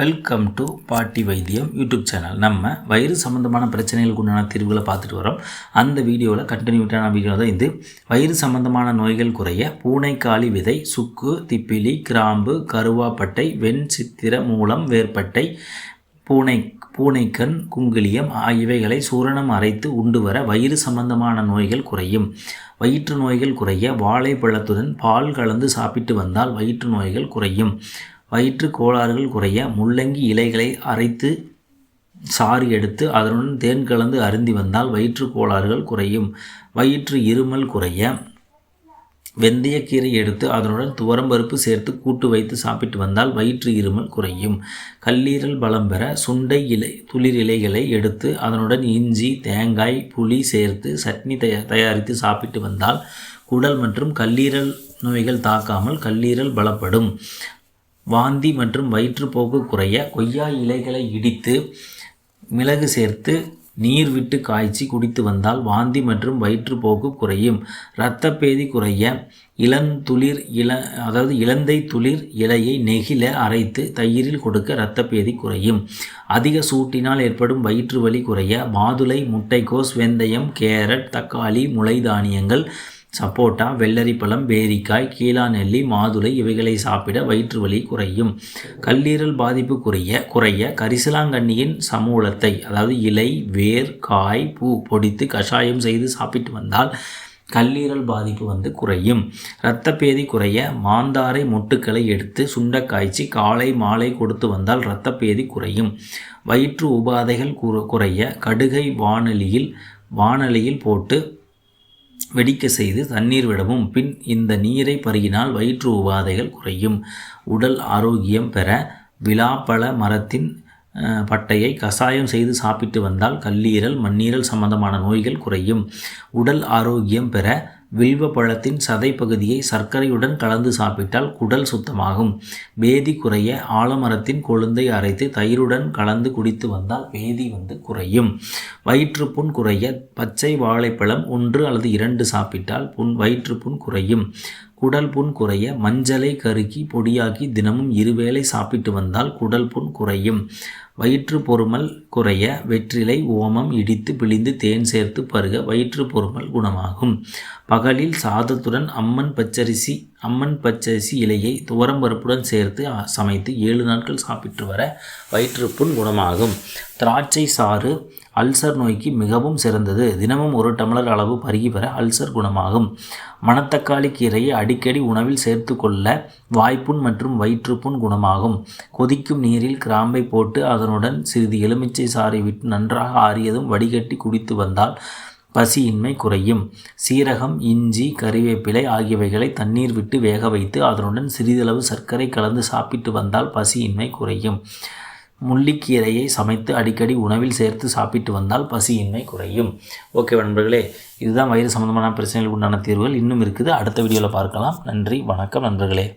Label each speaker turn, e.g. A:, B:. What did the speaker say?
A: Welcome to பாட்டி வைத்தியம் YouTube channel நம்ம வயிறு சம்மந்தமான பிரச்சனைகளுக்கு உண்டான தீர்வுகளை பார்த்துட்டு வரோம். அந்த வீடியோவில் கண்டினியூட்டான வீடியோ தான் இது. வயிறு சம்பந்தமான நோய்கள் குறைய பூனைக்காளி விதை சுக்கு திப்பிலி கிராம்பு கருவாப்பட்டை வெண் சித்திர மூலம் வேர்பட்டை பூனை பூனைக்கண் குங்கிலியம் ஆகியவைகளை சூரணம் அரைத்து உண்டு வர வயிறு சம்பந்தமான நோய்கள் குறையும். வயிற்று நோய்கள் குறைய வாழைப்பழத்துடன் பால் கலந்து சாப்பிட்டு வந்தால் வயிற்று நோய்கள் குறையும். வயிற்று கோளாறுகள் குறைய முள்ளங்கி இலைகளை அரைத்து சாறு எடுத்து அதனுடன் தேன் கலந்து அருந்தி வந்தால் வயிற்று கோளாறுகள் குறையும். வயிற்று இருமல் குறைய வெந்தயக்கீரை எடுத்து அதனுடன் துவரம்பருப்பு சேர்த்து கூட்டு வைத்து சாப்பிட்டு வந்தால் வயிற்று இருமல் குறையும். கல்லீரல் பலம் பெற சுண்டை இலை துளிர் இலைகளை எடுத்து அதனுடன் இஞ்சி தேங்காய் புளி சேர்த்து சட்னி தயா தயாரித்து சாப்பிட்டு வந்தால் குடல் மற்றும் கல்லீரல் நோய்கள் தாக்காமல் கல்லீரல் பலப்படும். வாந்தி மற்றும் வயிற்றுப்போக்கு குறைய கொய்யா இலைகளை இடித்து மிளகு சேர்த்து நீர் விட்டு காய்ச்சி குடித்து வந்தால் வாந்தி மற்றும் வயிற்றுப்போக்கு குறையும். இரத்தப்பேதி குறைய இளந்துளிர் இள அதாவது இளந்தை துளிர் இலையை நெகிழ அரைத்து தயிரில் கொடுக்க இரத்தப்பேதி குறையும். அதிக சூட்டினால் ஏற்படும் வயிற்று வலி குறைய மாதுளை முட்டைக்கோஸ் வெந்தயம் கேரட் தக்காளி முளை தானியங்கள் சப்போட்டா வெள்ளரி பழம் பேரிக்காய் கீழா நெல்லி மாதுளை இவைகளை சாப்பிட வயிற்று வலி குறையும். கல்லீரல் பாதிப்பு குறைய குறைய கரிசலாங்கண்ணியின் சமூலத்தை அதாவது இலை வேர் காய் பூ பொடித்து கஷாயம் செய்து சாப்பிட்டு வந்தால் கல்லீரல் பாதிப்பு வந்து குறையும். இரத்தப்பேதி குறைய மாந்தாரை மொட்டுக்களை எடுத்து சுண்ட காய்ச்சி காலை மாலை கொடுத்து வந்தால் இரத்தப்பேதி குறையும். வயிற்று உபாதைகள் குறைய கடுகை வானொலியில் வானொலியில் போட்டு வெடிக்க செய்து தண்ணீர் விடவும் பின் இந்த நீரை பருகினால் வயிற்று உபாதைகள் குறையும். உடல் ஆரோக்கியம் பெற விழாப்பழ மரத்தின் பட்டையை கசாயம் செய்து சாப்பிட்டு வந்தால் கல்லீரல் மண்ணீரல் சம்பந்தமான நோய்கள் குறையும். உடல் ஆரோக்கியம் பெற வில்வ பழத்தின் சதை பகுதியை சர்க்கரையுடன் கலந்து சாப்பிட்டால் குடல் சுத்தமாகும். வேதி குறைய ஆலமரத்தின் கொழுந்தை அரைத்து தயிருடன் கலந்து குடித்து வந்தால் வேதி வந்து குறையும். வயிற்றுப்புண் குறைய பச்சை வாழைப்பழம் ஒன்று அல்லது இரண்டு சாப்பிட்டால் புண் வயிற்றுப்புண் குறையும். குடல் புண் குறைய மஞ்சளை கருக்கி பொடியாக்கி தினமும் இருவேளை சாப்பிட்டு வந்தால் குடல் புண் குறையும். வயிற்று பொறுமல் குறைய வெற்றிலை ஓமம் இடித்து பிழிந்து தேன் சேர்த்து பருக வயிற்று பொறுமல் குணமாகும். பகலில் சாதத்துடன் அம்மன் பச்சரிசி அம்மன் பச்சரிசி இலையை துவரம்பருப்புடன் சேர்த்து சமைத்து ஏழு நாட்கள் சாப்பிட்டு வர வயிற்றுப்புண் குணமாகும். திராட்சை சாறு அல்சர் நோய்க்கு மிகவும் சிறந்தது. தினமும் ஒரு டம்ளர் அளவு பருகி வர அல்சர் குணமாகும். மணத்தக்காளி கீரையை அடிக்கடி உணவில் சேர்த்து கொள்ள வாய்ப்புண் மற்றும் வயிற்றுப்புண் குணமாகும். கொதிக்கும் நீரில் கிராம்பை போட்டு அதனுடன் சிறிது எலுமிச்சை சாறை விட்டு நன்றாக ஆறியதும் வடிகட்டி குடித்து வந்தால் பசியின்மை குறையும். சீரகம் இஞ்சி கறிவேப்பிலை ஆகியவைகளை தண்ணீர் விட்டு வேக வைத்து அதனுடன் சிறிதளவு சர்க்கரை கலந்து சாப்பிட்டு வந்தால் பசியின்மை குறையும். முள்ளிக்கீரையை சமைத்து அடிக்கடி உணவில் சேர்த்து சாப்பிட்டு வந்தால் பசியின்மை குறையும். ஓகே நண்பர்களே இதுதான் வயிறு சம்மந்தமான பிரச்சனைகளுக்கு உண்டான தீர்வுகள். இன்னும் இருக்குது. அடுத்த வீடியோவில் பார்க்கலாம். நன்றி வணக்கம் நண்பர்களே.